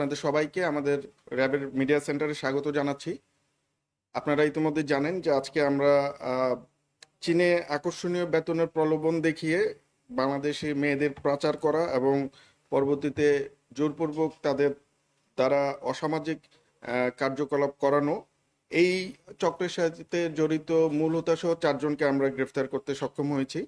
আপনাদের সবাইকে আমাদের র্যাবের মিডিয়া সেন্টারে স্বাগত জানাচ্ছি। আপনারা ইতিমধ্যে জানেন যে আজকে আমরা চীনে আকর্ষণীয় বেতনের প্রলোভন দেখিয়ে বাংলাদেশে মেয়েদের পাচার করা এবং পরবর্তীতে জোরপূর্বক তাদের দ্বারা অসামাজিক কার্যকলাপ করানো, এই চক্রের সাথে জড়িত মূল হোতাসহ চারজনকে আমরা গ্রেফতার করতে সক্ষম হয়েছি।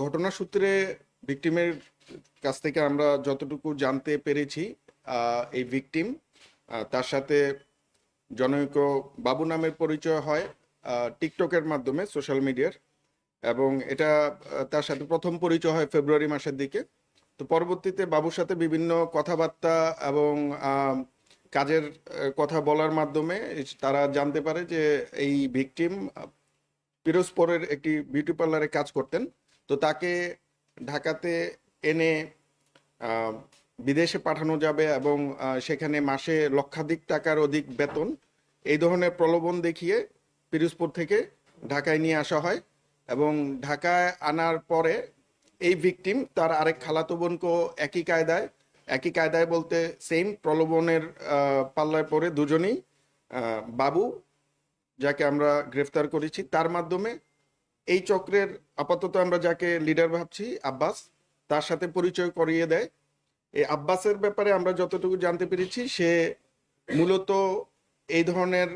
ঘটনা সূত্রে ভিকটিমের কাছ থেকে আমরা যতটুকু জানতে পেরেছি এই ভিকটিম তার সাথে জনৈক বাবু নামের পরিচয় হয় টিকটকের মাধ্যমে সোশ্যাল মিডিয়ার এবং এটা তার সাথে প্রথম পরিচয় হয় ফেব্রুয়ারি মাসের দিকে। তো পরবর্তীতে বাবুর সাথে বিভিন্ন কথাবার্তা এবং কাজের কথা বলার মাধ্যমে তারা জানতে পারে যে এই ভিকটিম পিরোজপুরের একটি বিউটি পার্লারে কাজ করতেন। তো তাকে ঢাকাতে এনে বিদেশে পাঠানো যাবে এবং সেখানে মাসে লক্ষাধিক টাকার অধিক বেতন। এই ধরনের প্রলোভন দেখিয়ে পিরোজপুর থেকে ঢাকায় নিয়ে আসা হয় এবং ঢাকায় আনার পরে এই ভিকটিম তার আরেক খালাতো বোনকেও একই কায়দায় একই কায়দায় বলতে সেম প্রলোভনের পাল্লায় পড়ে দুজনেই বাবু, যাকে আমরা গ্রেফতার করেছি। তার মাধ্যমে এই চক্রের আপাতত আমরা যাকে লিডার ভাবছি, আব্বাস তার সাথে পরিচয় করিয়ে দেয়। এই আব্বাসের ব্যাপারে আমরা যতটুকু জানতে পেরেছি, সে মূলত এই ধরনের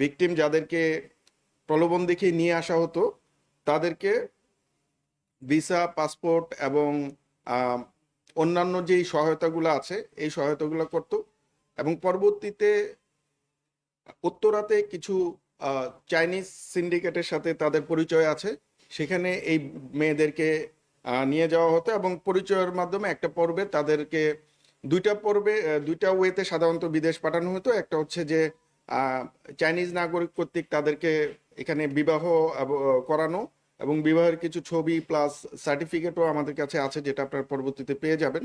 ভিকটিম যাদেরকে প্রলোভন দেখিয়ে নিয়ে আসা হতো, তাদেরকে ভিসা, পাসপোর্ট এবং অন্যান্য যেই সহায়তাগুলো আছে, এই সহায়তাগুলো করত এবং পরবর্তীতে উত্তরাতে কিছু চাইনিজ সিন্ডিকেটের সাথে তাদের পরিচয় আছে। সেখানে এই মেয়েদেরকে নিয়ে যাওয়া হতো এবং পরিচয়ের মাধ্যমে একটা পর্বে তাদেরকে দুইটা পর্বে দুইটা ওয়েতে সাধারণত বিদেশ পাঠানো হতো। একটা হচ্ছে যে চাইনিজ নাগরিক কর্তৃক তাদেরকে এখানে বিবাহ করানো এবং বিবাহের কিছু ছবি প্লাস সার্টিফিকেটও আমাদের কাছে আছে যেটা আপনার পরবর্তীতে পেয়ে যাবেন।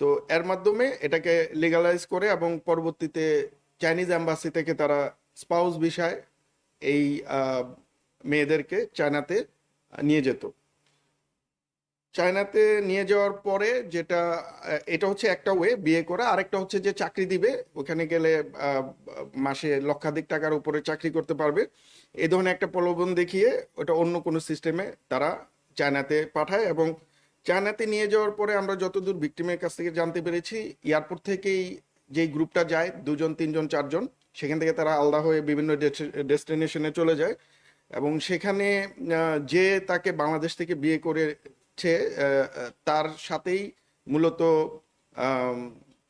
তো এর মাধ্যমে এটাকে লিগালাইজ করে এবং পরবর্তীতে চাইনিজ অ্যাম্বাসি থেকে তারা স্পাউস বিষয় এই মেয়েদেরকে চায়নাতে নিয়ে যেত। চায়নাতে নিয়ে যাওয়ার পরে যেটা, এটা হচ্ছে একটা ওয়ে বিয়ে করা। আরেকটা হচ্ছে যে চাকরি দিবে, ওখানে গেলে মাসে লক্ষাধিক টাকার উপরে চাকরি করতে পারবে। এ ধরনের একটা প্রলোভন দেখিয়ে ওটা অন্য কোনো সিস্টেমে তারা চায়নাতে পাঠায় এবং চায়নাতে নিয়ে যাওয়ার পরে আমরা যতদূর ভিক্টিমের কাছ থেকে জানতে পেরেছি, এয়ারপোর্ট থেকেই যেই গ্রুপটা যায়, দুজন, তিনজন, চারজন, সেখান থেকে তারা আলাদা হয়ে বিভিন্ন ডেস্টিনেশনে চলে যায়। এবং সেখানে যে তাকে বাংলাদেশ থেকে বিয়ে করেছে আহ, তার সাথেই মূলত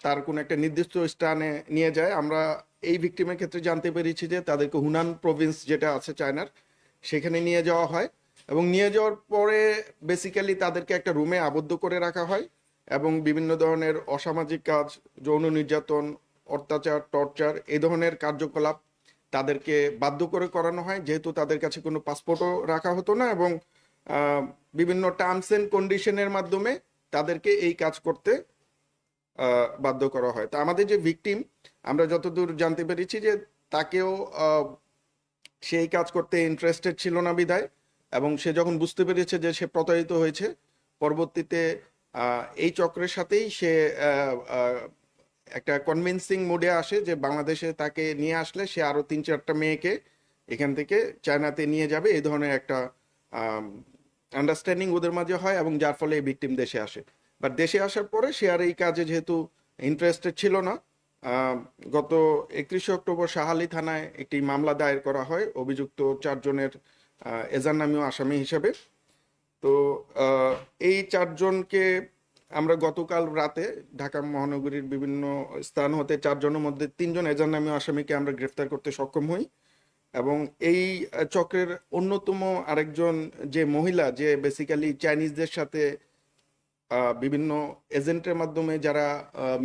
তার কোনো একটা নির্দিষ্ট স্থানে নিয়ে যায়। আমরা এই ভিকটিমের ক্ষেত্রে জানতে পেরেছি যে তাদেরকে হুনান প্রভিন্স যেটা আছে চায়নার সেখানে নিয়ে যাওয়া হয় এবং নিয়ে যাওয়ার পরে বেসিক্যালি তাদেরকে একটা রুমে আবদ্ধ করে রাখা হয় এবং বিভিন্ন ধরনের অসামাজিক কাজ যৌন নির্যাতন অত্যাচার টর্চার এই ধরনের কার্যকলাপ তাদেরকে বাধ্য করে করানো হয়। যেহেতু তাদের কাছে কোনো পাসপোর্টও রাখা হতো না এবং বিভিন্ন টার্মস এন্ড কন্ডিশনের মাধ্যমে তাদেরকে এই কাজ করতে বাধ্য করা হয়। তা আমাদের যে ভিকটিম আমরা যতদূর জানতে পেরেছি যে তাকেও সেই কাজ করতে ইন্টারেস্টেড ছিল না বিদায় এবং সে যখন বুঝতে পেরেছে যে সে প্রতারিত হয়েছে, পরবর্তীতে এই চক্রের সাথেই সে একটা কনভিন্সিং মোডে আসে যে বাংলাদেশে তাকে নিয়ে আসলে সে আরও তিন চারটা মেয়েকে এখান থেকে চায়নাতে নিয়ে যাবে। এই ধরনের একটা আন্ডারস্ট্যান্ডিং ওদের মাঝে হয় এবং যার ফলে এই ভিকটিম দেশে আসে। বাট দেশে আসার পরে সে আর এই কাজে যেহেতু ইন্টারেস্টেড ছিল না গত একত্রিশে অক্টোবর শাহালি থানায় একটি মামলা দায়ের করা হয়, অভিযুক্ত চারজনের এজার নামীয় আসামি হিসেবে। তো এই চারজনকে আমরা গতকাল রাতে ঢাকা মহানগরীর বিভিন্ন স্থান হতে চারজনের মধ্যে তিনজন এজার নামীয় আসামিকে আমরা গ্রেফতার করতে সক্ষম হই। এবং এই চক্রের অন্যতম আরেকজন যে মহিলা, যে বেসিক্যালি চাইনিজদের সাথে বিভিন্ন এজেন্টের মাধ্যমে যারা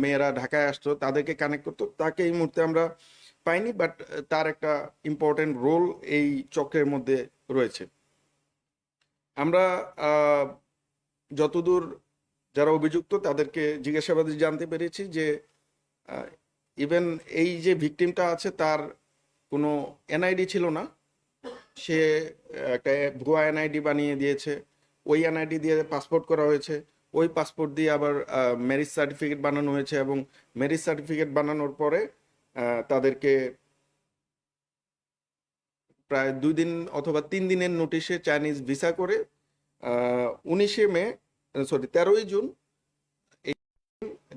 মেয়েরা ঢাকায় আসতো, তাদেরকে কানেক্ট করতো, তাকে এই মুহূর্তে আমরা পাইনি বাট তার একটা ইম্পর্টেন্ট রোল এই চক্রের মধ্যে রয়েছে। আমরা যতদূর যারা অভিযুক্ত, তাদেরকে জিজ্ঞাসাবাদে জানতে পেরেছি যে ইভেন এই যে ভিকটিমটা আছে, তার কোনো এনআইডি ছিল না। সে একটা ভুয়া এনআইডি বানিয়ে দিয়েছে। ওই এনআইডি দিয়ে পাসপোর্ট করা হয়েছে। ওই পাসপোর্ট দিয়ে আবার ম্যারিজ সার্টিফিকেট বানানো হয়েছে এবং ম্যারিজ সার্টিফিকেট বানানোর পরে তাদেরকে প্রায় দুই দিন অথবা তিন দিনের নোটিশে চাইনিজ ভিসা করে উনিশে মে সরি তেরোই জুন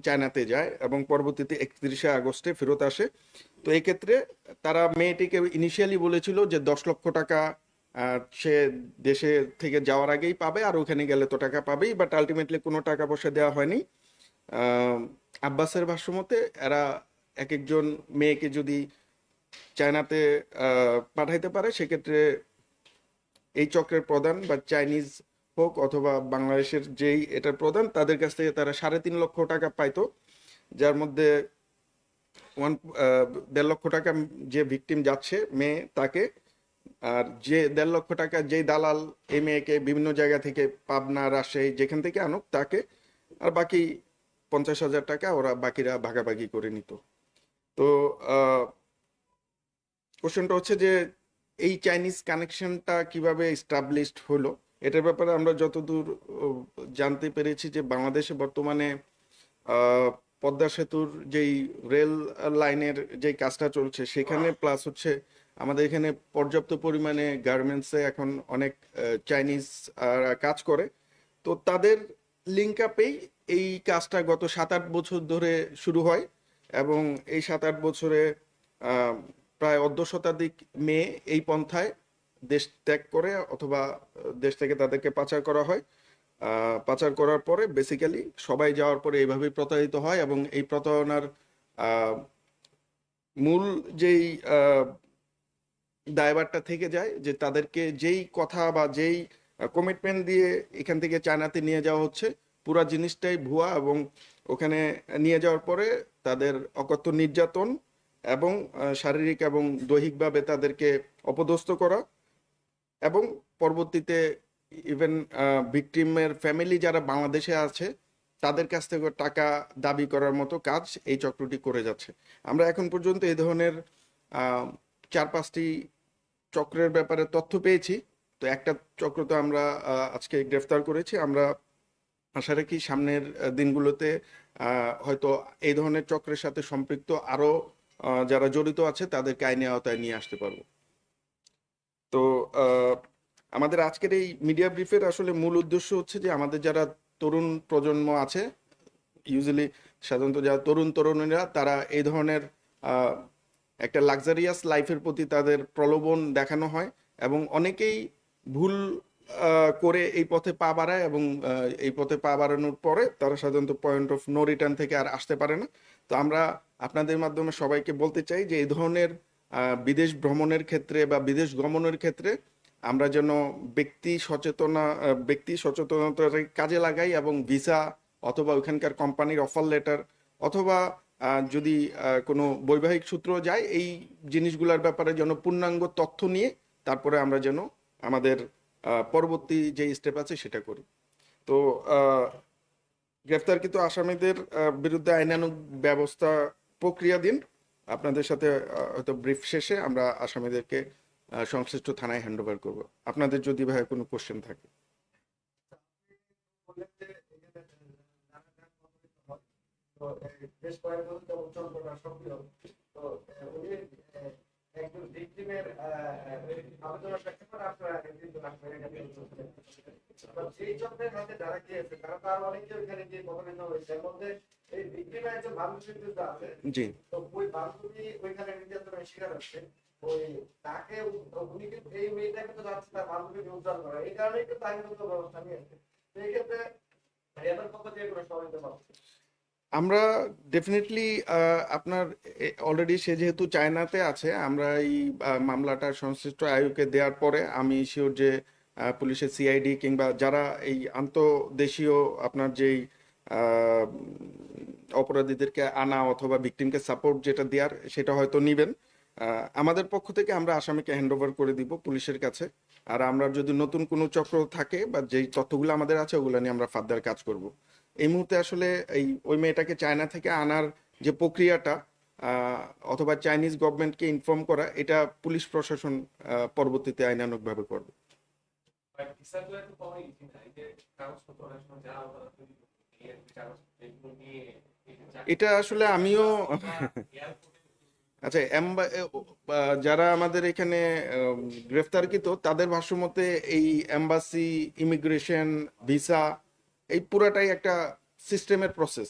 চায়নাতে যায় এবং পরবর্তীতে একত্রিশে আগস্টে ফেরত আসে। তো এই ক্ষেত্রে তারা মেয়েটিকে ইনিশিয়ালি বলেছিল যে দশ লক্ষ টাকা সে দেশে থেকে যাওয়ার আগেই পাবে আর ওখানে গেলে তো টাকা পাবেই বাট আলটিমেটলি কোনো টাকা পয়সা দেওয়া হয়নি। আব্বাসের ভাষ্যমতে এরা এক একজন মেয়েকে যদি চায়নাতে পাঠাইতে পারে, সেক্ষেত্রে এই চক্রের প্রধান বা চাইনিজ হোক অথবা বাংলাদেশের যেই এটার প্রধান তাদের কাছ থেকে তারা সাড়ে তিন লক্ষ টাকা পাইতো, যার মধ্যে ওয়ান দেড় লক্ষ টাকা যে ভিকটিম যাচ্ছে, মেয়ে তাকে, আর যে দেড় লক্ষ টাকা যেই দালাল, এই মেয়েকে বিভিন্ন জায়গা থেকে পাবনা, রাজশাহী যেখান থেকে আনুক তাকে, আর বাকি পঞ্চাশ হাজার টাকা ওরা বাকিরা ভাগাভাগি করে নিত। তো কোশ্চেনটা হচ্ছে যে এই চাইনিজ কানেকশনটা কীভাবে এস্টাবলিশড হলো? এটার ব্যাপারে আমরা যতদূর জানতে পেরেছি যে বাংলাদেশে বর্তমানে পদ্মা সেতুর যেই রেল লাইনের যেই কাজটা চলছে, সেখানে প্লাস হচ্ছে আমাদের এখানে পর্যাপ্ত পরিমাণে গার্মেন্টসে এখন অনেক চাইনিজ কাজ করে। তো তাদের লিঙ্ক আপেই এই কাজটা গত সাত আট বছর ধরে শুরু হয় এবং এই সাত আট বছরে প্রায় অর্ধ শতাধিক মেয়ে এই পন্থায় দেশ ত্যাগ করে অথবা দেশ থেকে তাদেরকে পাচার করা হয়। পাচার করার পরে বেসিক্যালি সবাই যাওয়ার পরে এইভাবেই প্রতারিত হয় এবং এই প্রতারণার মূল যেই আহ, দায়ভারটা থেকে যায় যে তাদেরকে যেই কথা বা যেই কমিটমেন্ট দিয়ে এখান থেকে চায়নাতে নিয়ে যাওয়া হচ্ছে পুরা জিনিসটাই ভুয়া এবং ওখানে নিয়ে যাওয়ার পরে তাদের অকথ্য নির্যাতন এবং শারীরিক এবং দৈহিকভাবে তাদেরকে অপদস্থ করা এবং পরবর্তীতে ইভেন ভিকটিমের ফ্যামিলি যারা বাংলাদেশে আছে, তাদের কাছ থেকে টাকা দাবি করার মতো কাজ এই চক্রটি করে যাচ্ছে। আমরা এখন পর্যন্ত এই ধরনের চার পাঁচটি চক্রের ব্যাপারে তথ্য পেয়েছি। তো একটা চক্র তো আমরা আজকে গ্রেফতার করেছি। আমরা আশা রাখি সামনের দিনগুলোতে হয়তো এই ধরনের চক্রের সাথে সম্পৃক্ত আরও যারা জড়িত আছে, তাদেরকে আইনি আওতায় নিয়ে আসতে পারব। তো আমাদের আজকের এই মিডিয়া ব্রিফের আসলে মূল উদ্দেশ্য হচ্ছে যে আমাদের যারা তরুণ প্রজন্ম আছে ইউজুয়ালি সাধারণত যারা তরুণ তরুণীরা, তারা এই ধরনের একটা লাক্সারিয়াস লাইফের প্রতি তাদের প্রলোভন দেখানো হয় এবং অনেকেই ভুল করে এই পথে পা বাড়ায় এবং এই পথে পা বাড়ানোর পরে তারা সাধারণত পয়েন্ট অফ নো রিটার্ন থেকে আর আসতে পারে না। তো আমরা আপনাদের মাধ্যমে সবাইকে বলতে চাই যে এই ধরনের বিদেশ ভ্রমণের ক্ষেত্রে বা বিদেশ গমনের ক্ষেত্রে আমরা যেন ব্যক্তি সচেতনা ব্যক্তি সচেতনতার কাজে লাগাই এবং ভিসা অথবা ওইখানকার কোম্পানির অফার লেটার অথবা যদি কোনো বৈবাহিক সূত্র যায় এই জিনিসগুলোর ব্যাপারে যেন পূর্ণাঙ্গ তথ্য নিয়ে তারপরে আমরা যেন আমাদের পরবর্তী যে স্টেপ আছে সেটা করি। তো আহ, গ্রেফতারকৃত আসামিদের বিরুদ্ধে আইনানুগ ব্যবস্থা প্রক্রিয়াধীন আপনাদের সাথে হয়তো ব্রিফ শেষে আমরা আসামিদেরকে সংশ্লিষ্ট থানায় হ্যান্ডওভার করব। আপনাদের যদি ভাই কোনো কোশ্চেন থাকে। তো বেশ কয়েক বছর অঞ্চল সক্রিয় তো একজন ভিকটিমের আবেদনের প্রেক্ষাপটে আপনারা কিন্তু আপনারা এখানে চলছেন। তো সেই চক্রের হাতে যারা গিয়েছে তারা তো অনেকে ওইখানে গিয়ে প্রতারিত হয়েছে। এর মধ্যে এই ভিকটিমের একজন বান্ধবী কিন্তু আছে। জি। তো ওই বান্ধবী ওইখানে নির্যাতনের শিকার হচ্ছে। ওই তাকে উনি কিন্তু এই মেয়েটা কিন্তু যাচ্ছে তার বান্ধবীকে উদ্ধার করা। এই কারণেই কিন্তু আইনগত ব্যবস্থা নিয়েছে এই ক্ষেত্রে র্যাবের পক্ষ থেকে কোনো পাচ্ছে আমরা ডেফিনেটলি আপনার অলরেডি সে যেহেতু চায়নাতে আছে, আমরা এই মামলাটা সংশ্লিষ্ট আয়োগকে দেওয়ার পরে আমি শিওর যে পুলিশের সিআইডি কিংবা যারা এই আন্তদেশীয় আপনার যেই অপরাধীদেরকে আনা অথবা ভিকটিমকে সাপোর্ট যেটা দেওয়ার সেটা হয়তো নিবেন। আমাদের পক্ষ থেকে আমরা আসামিকে হ্যান্ড ওভার করে দিব পুলিশের কাছে। আর আমরা যদি নতুন কোনো চক্র থাকে বা যেই তথ্যগুলো আমাদের আছে, ওগুলো নিয়ে আমরা ফার্দার কাজ করব। এই মুহূর্তে আসলে এই ওই মেয়েটাকে চায়না থেকে আনার যে প্রক্রিয়াটা অথবা চাইনিজ গভর্নমেন্টকে ইনফর্ম করা এটা পুলিশ প্রশাসন পরবর্তীতে আইনানুগভাবে করবে। এটা আসলে আমিও আচ্ছা যারা আমাদের এখানে গ্রেফতারকৃত তাদের ভাষ্য মতে এই এম্বাসি ইমিগ্রেশন ভিসা এই পুরাটাই একটা সিস্টেমের প্রসেস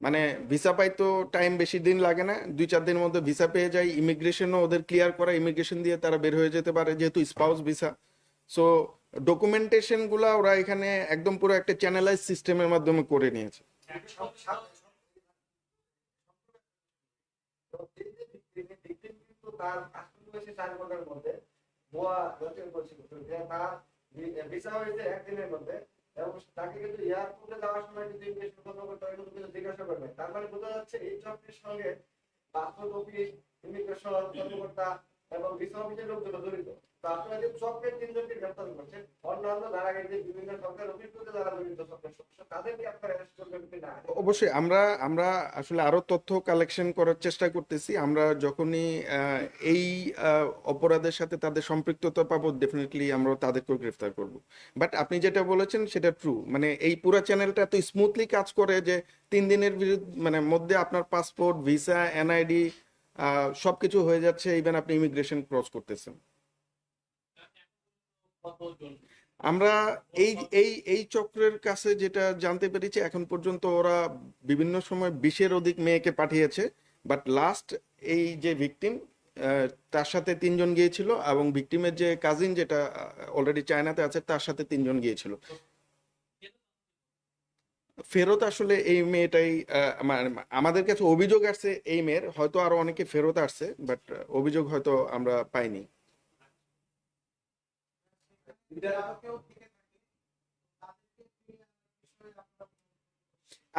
মানে ভিসা পাই তো টাইম বেশি দিন লাগে না, দুই চার দিনের মধ্যে ভিসা পেয়ে যায় ইমিগ্রেশনও ওদের ক্লিয়ার করা ইমিগ্রেশন দিয়ে তারা বের হয়ে যেতে পারে, যেহেতু স্পাউস ভিসা সো ডকুমেন্টেশনগুলা ওরা এখানে একদম পুরো একটা চ্যানেলাইজ সিস্টেমের মাধ্যমে করে নিয়েছে। তার এবং তাকে কিন্তু এয়ারপোর্টে যাওয়ার সময় কিন্তু জিজ্ঞাসা করবে। তার মানে বোঝা যাচ্ছে এই চক্রের সঙ্গে পাসপোর্ট অফিস ইমিগ্রেশন কর্মকর্তা এবং ভিসা অফিসের লোকজন জড়িত। অবশ্যই, আমরা আমরা আসলে আরও তথ্য কালেকশন করার চেষ্টা করতেছি। আমরা যখনই এই অপরাধের সাথে তাদের সম্পৃক্ততা পাবো ডেফিনেটলি আমরা তাদেরকেও গ্রেফতার করব। বাট আপনি যেটা বলেছেন, সেটা ট্রু মানে এই পুরো চ্যানেলটা এত স্মুথলি কাজ করে যে তিন দিনের বিরুদ্ধে মানে মধ্যে আপনার পাসপোর্ট ভিসা এনআইডি সবকিছু হয়ে যাচ্ছে ইভেন আপনি ইমিগ্রেশন ক্রস করতেছেন। আমরা এই এই এই চক্রের কাছে যেটা জানতে পেরেছি এখন পর্যন্ত ওরা বিভিন্ন সময় বিশের অধিক মেয়েকে পাঠিয়েছে বাট লাস্ট এই যে ভিকটিম তার সাথে তিনজন গিয়েছিল এবং ভিকটিমের যে কাজিন যেটা অলরেডি চায়নাতে আছে তার সাথে তিনজন গিয়েছিল। ফেরত আসলে এই মেয়েটাই আহ, আমাদের কাছে অভিযোগ আসছে এই মেয়ের হয়তো আরও অনেকে ফেরত আসছে বাট অভিযোগ হয়তো আমরা পাইনি।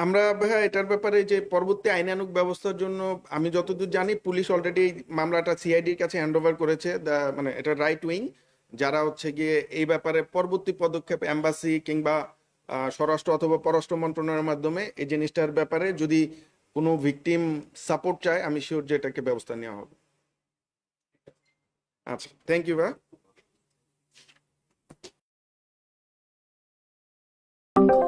আমরা ভাইয়া এটার ব্যাপারে যে পরবর্তী আইনানুক ব্যবস্থার জন্য, আমি যতদূর জানি পুলিশ অলরেডি মামলাটা সিআইডির কাছে হ্যান্ড ওভার করেছে মানে এটা রাইট উইং যারা হচ্ছে গিয়ে এই ব্যাপারে পরবর্তী পদক্ষেপ এম্বাসি কিংবা স্বরাষ্ট্র অথবা পররাষ্ট্র মন্ত্রণালয়ের মাধ্যমে এই জিনিসটার ব্যাপারে যদি কোনো ভিকটিম সাপোর্ট চায়, আমি শিওর যে এটাকে ব্যবস্থা নেওয়া হবে। আচ্ছা থ্যাংক ইউ ভাই Uncle.